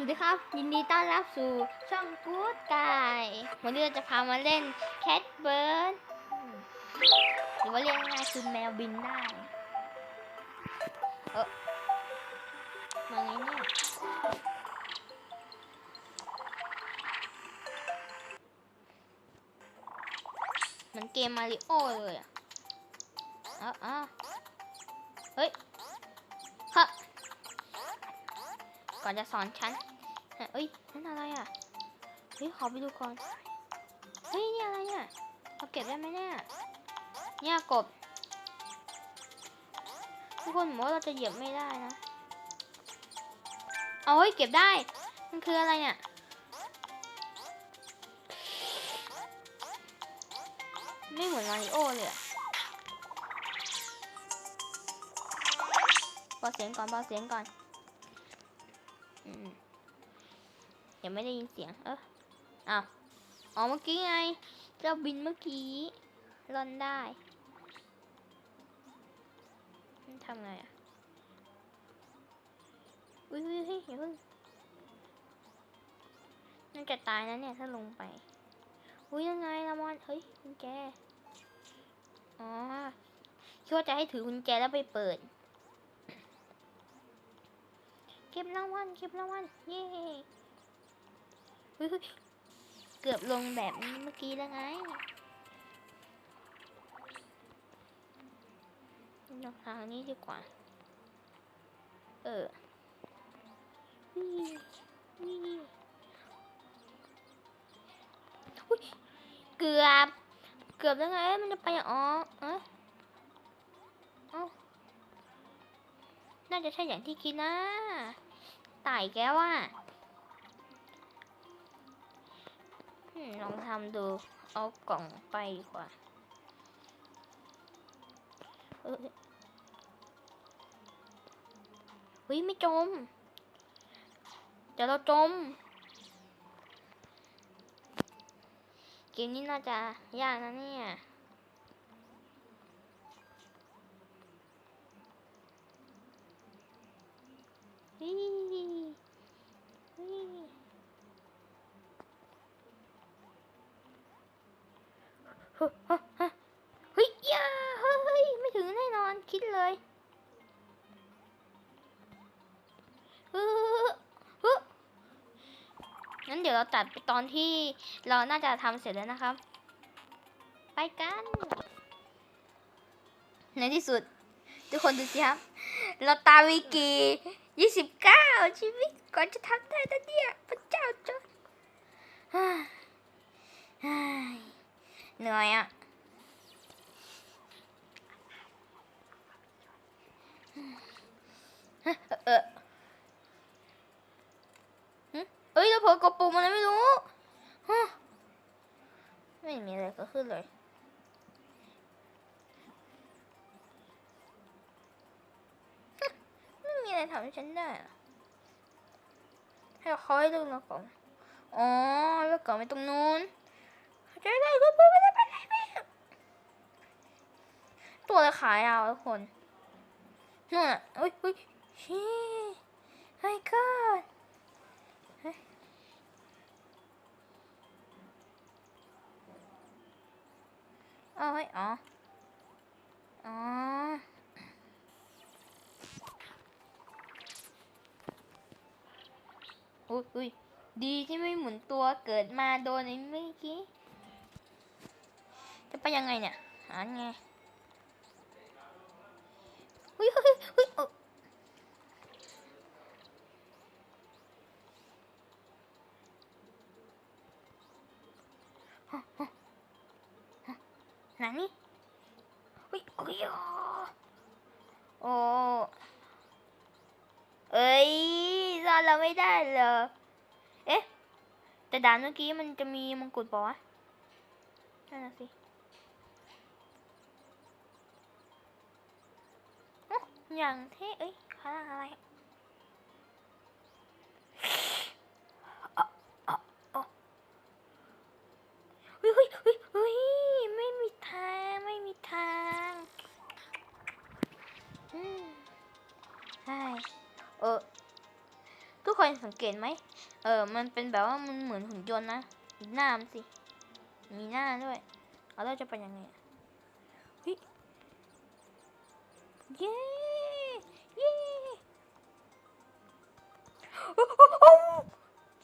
วัสดีครับ ยินดีต้อนรับสู่ช่องกู๊ดกายวันนี้เราจะพามาเล่นแคทเบิร์ดหรือว่าเรียกง่ายคือแมวบินได้ เออมาไงเนี่ยมือนเกมมาริโอเลยอะอ้าเอ้าเฮ้ยฮะก่อนจะสอนฉัน เอ้ยนั่นอะไรอะเฮ้ยขอไปดูก่อนเฮ้ยนี่อะไรเนี่ยเราเก็บได้ไหมเนี่ยเนี่ยกบทุกคนบอเราจะเหยียบไม่ได้นะเอาเฮ้ยเก็บได้ มันคืออะไรเนี่ยไม่เหมือนมาริโอเลยอะเบาเสียงก่อนเบาเสียงก่อน อืม ยังไม่ได้ยินเสียง เอออ้าวอ๋อเมื่อกี้ไง เจ้าบินเมื่อกี้ล่อนได้ทำไงอะอุ้ยอุ้ยเฮ้ยอย่าเพิ่งน่าจะตายนะเนี่ยถ้าลงไป อุ้ยยังไงละมอน เฮ้ยกุญแจ อ๋อคิดว่าจะให้ถือกุญแจแล้วไปเปิด เก็บรางวัลเก็บรางวัลเย้ เฮ้ยเกือบลงแบบนี้เมื่อกี้แล้วไงลองทางนี้ดีกว่า เออวิวิอุ๊ยเกือบ เกือบแล้วไง มันจะไปอย่างอ๋อเอ้ยเอ้าน่าจะใช่อย่างที่คิดนะ ตายแก้วอ่ ลองทำดู เอากล่องไปดีกว่าเออเฮ้ยไม่จม เดี๋ยวเราจม เกมนี้น่าจะยากนะเนี่ย เดี๋ยวเราตัดไปตอนที่เราน่าจะทำเสร็จแล้วนะครับ ไปกัน ในที่สุด ทุกคนดูสิครับ เราตาวิกียี่สิบเก้าชีวิตก่อนจะทำได้นะเนี่ยพระเจ้าจนฮ่าฮ่าเหนื่อยอะเออเออหึเอ้ยเราเผลอกดปุ่มอะไรไม่รู้ฮะไม่มีอะไรก็ขึ้นเลย ไม่มีอะไรทำให้ ฉันได้อให้เขาให้ดูแล้วก่อนอ๋อแล้วก่อนไปตรงนู้นจะได้ก็ไปไม่ได้ไปไหนไม่ตัวอะไรขายาวทุกคนนู่นอะอุ้ยอุ้ยชี้ไอ้ก็เอาเฮ้ยอ๋ออ๋อ อุ้ยอุ้ยดีที่ไม่หมุนตัวเกิดมาโดนไอ้เมื่อกี้จะไปยังไงเนี่ยหาไงอุ้ยเฮ้ยเฮ้ยฮะฮะนี่อุ้ยอุ้ยอ๋อโอ้เอ้ย ไม่ได้เหรอ เอ๊ะ แต่ด่านเมื่อกี้มันจะมีมงกุฎบอกวะนั่นะสิอย่างเท่เอ้ยข้างล่างอะไร คนสังเกตไหม เออ มันเป็นแบบว่ามันเหมือนหุ่นยนต์นะดูหน้ามันสิ มีหน้าด้วยแล้วเราจะไปยังไงเฮ้ยเย้เย้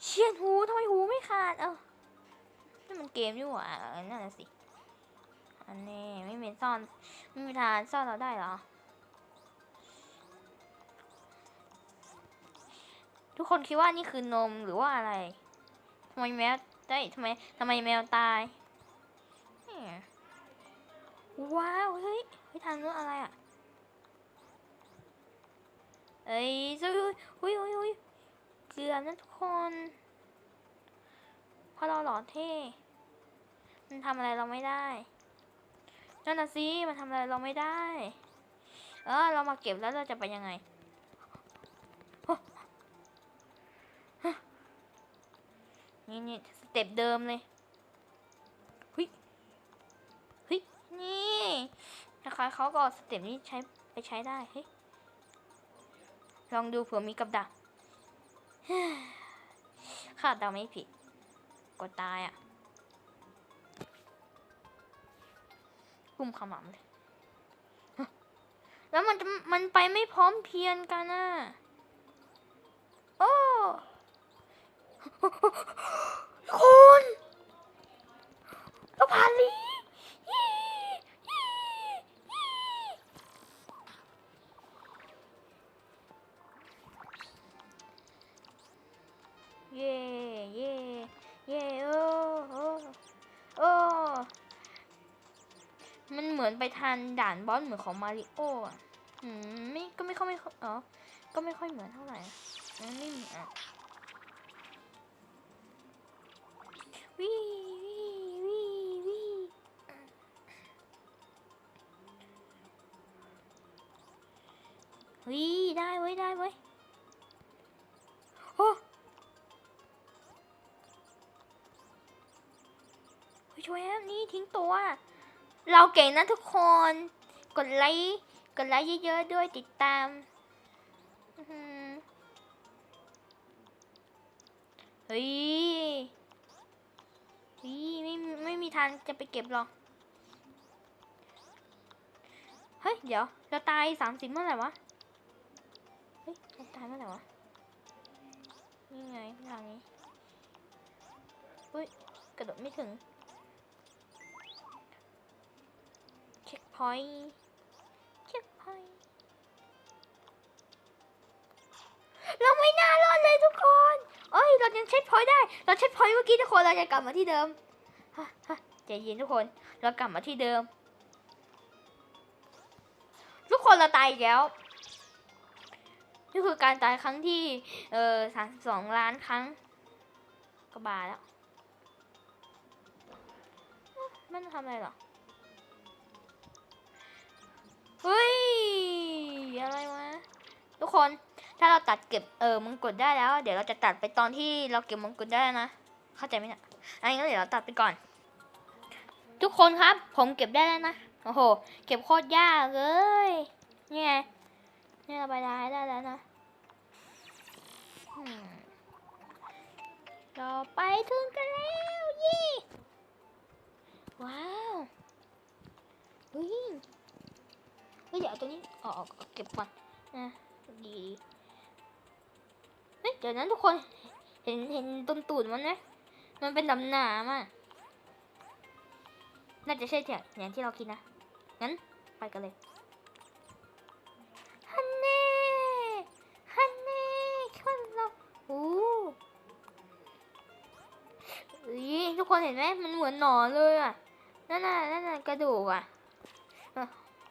เชียนหูทำไมหูไม่ขาด เอ้านี่มันเกมนี่หว่าเออนั่นน่ะสิ อันนี้ไม่มีซ่อน ไม่มีทางซ่อนเราได้หรอ กคนคิดว่านี่คือนมหรือว่าอะไรทำไมแมวได้ทำไมทำไมแมวตายว้าวเฮ้ยเฮ้ยทางนู้นอะไรอะเอ้ยซุยหุยหุยหุยเกลือนะทุกคนเพราะเราหล่อเท่มันทำอะไรเราไม่ได้นั่นนะสิมันทำอะไรเราไม่ได้ เออเรามาเก็บแล้วเราจะไปยังไง นี่นี่สเต็ปเดิมเลยเฮ้ยเฮ้ยนี่นะคะเขาก็สเต็ปนี้ใช้ไปใช้ได้เฮ้ยลองดูเผื่อมีกับดักคาดเดาไม่ผิดกดตายอะปุ่มขมำเลยแล้วมันจะมันไปไม่พร้อมเพรียงกันอะ โอ้ คุณเราผ่าลีเย่เย่เย่โอ้โอ้โอ้มันเหมือนไปทานด่านบอสเหมือนของมาริโออะ อืมไม่ก็ไม่ค่อยไม่อ๋อ ก็ไม่ค่อยเหมือนเท่าไหร่นไม่เหมือน เราเก่งนะทุกคน กดไลค์กดไลค์เยอะๆด้วยติดตามอื้อหือเฮ้ยไม่ไม่มีทางจะไปเก็บหรอก เฮ้ย เดี๋ยว เราตายสามสิบเมื่อไหร่วะ เฮ้ยเราตายเมื่อไหร่วะ นี่ไงทางนี้ อุ้ย กระโดดไม่ถึง พอยต์เช็คพอยต์เราไม่น่ารอดเลยทุกคนเอ้ยเรายังเช็คพอยต์ได้ เราเช็คพอยต์เมื่อกี้ทุกคนเราจะกลับมาที่เดิมฮะฮะใจเย็นทุกคน เรากลับมาที่เดิม ทุกคนเราตายแล้ว นี่คือการตายครั้งที่ เออสามสองล้านครั้งก็บาแล้ว มันทำอะไรหรอ เฮ้ย อะไรวะ ทุกคน ถ้าเราตัดเก็บเออมงกุฎได้แล้ว เดี๋ยวเราจะตัดไปตอนที่เราเก็บมงกุฎได้นะ เข้าใจไหมเนี่ยอันนี้ก็เดี๋ยวเราตัดไปก่อน ทุกคนครับ ผมเก็บได้แล้วนะ โอ้โห เก็บโคตรยากเลย นี่ไง นี่เราไปได้ได้แล้วนะเราไปถึงกันแล้วยี่ว้าวเฮ้ยเฮ้ยเดี๋ยวเอาตัวนี้ออกอเก็บก่อนนะดีเฮ้ยเดี๋ยวนั้นทุกคน เห็นเห็นต้นตูดมันไหมมันเป็นดำหนามอะน่าจะใช่เถอะอย่างที่เราคิดนะ งั้นไปกันเลยฮันเน่ฮันเน่คนเราโอ้ยทุกคนเห็นไหมมันเหมือนหนอนเลยอะนั่นน่ะนั่นน่ะกระดูกอะ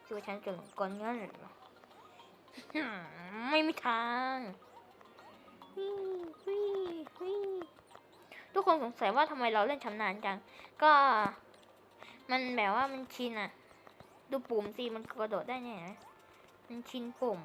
คิดว่าฉันเก่งก่อนงั้นเหรอหืมไม่มีทางวิวิวิทุกคนสงสัยว่าทำไมเราเล่นชำนาญจัง ก็มันแบบว่ามันชินอะดูปุ่มสิมันกระโดดได้เนี่ยนะมันชินปุ่ม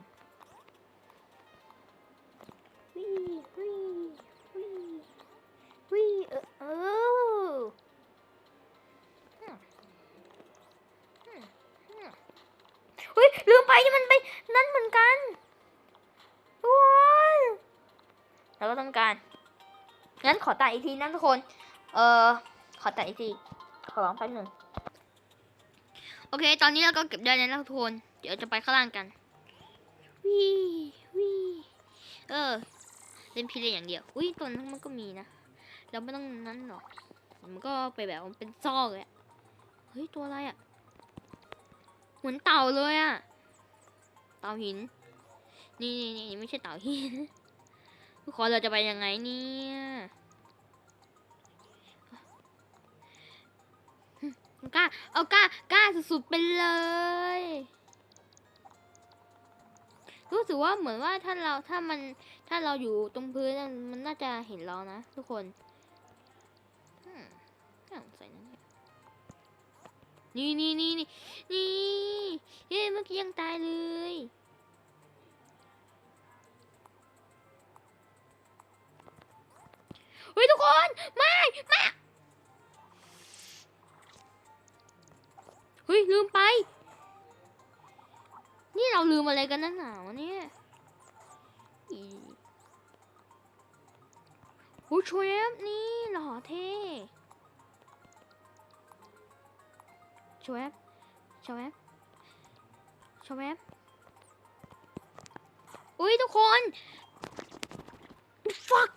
อตัดอีกทีนะทุกคน เออขอตัดอีกที ขอลองแป๊บหนึ่งโอเค ตอนนี้เราก็เก็บได้แล้วทุกคน เดี๋ยวจะไปข้างล่างกันวิวิเออ เล่นพีเล่นอย่างเดียว อุ้ยตัวนั้นมันก็มีนะ เราไม่ต้องนั้นหรอก มันก็ไปแบบมันเป็นซอกเลยเฮ้ย ตัวอะไรอะเหมือนเต่าเลยอะเต่าหิน นี่นี่นี่ไม่ใช่เต่าหิน ทุกคนเราจะไปยังไงเนี่ย กล้า เอากล้ากล้าสุดๆไปเลย รู้สึกว่าเหมือนว่าถ้าเราถ้ามันถ้าเราอยู่ตรงพื้นมันน่าจะเห็นเรานะทุกคนน่าสงสัยนะนี่นี่นี่นี่นี่เฮ้ยเมื่อกี้ยังตายเลยเฮ้ยทุกคน ไม่ ไม่ ฮ้ยลืมไป นี่เราลืมอะไรกันนั่นหนาวเนี่ยโอ้ยชวบนี่หล่อเท่ชวบชวบชวบอุ้ยทุกคน fuck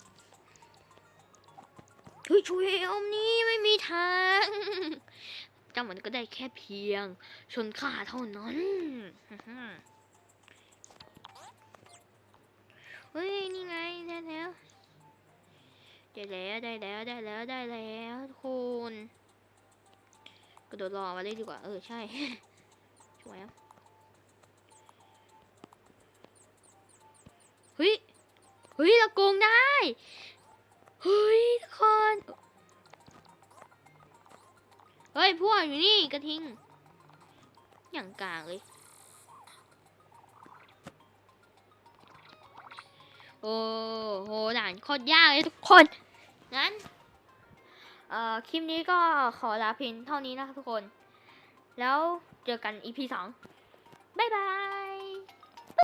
เฮ้ยช่วยอมนี่ไม่มีทาง เจ้ามันก็ได้แค่เพียง ชนข้าเท่านั้นเฮ้ย นี่ไง ได้แล้วได้แล้วได้แล้วได้แล้วได้แล้วทุกคนกระโดดรอมาได้ดีกว่า เออ ใช่ช่วยเฮ้ย เฮ้ยเราโกงได้ เฮ้ย เฮ้ยพวกอยู่นี่กระทิง อย่างกลางเลย โอ้โหด่านโคตรยากเลยทุกคน งั้น เอ่อ คลิปนี้ก็ขอลาเพียงเท่านี้นะครับทุกคน แล้วเจอกัน EP สองบ๊ายบาย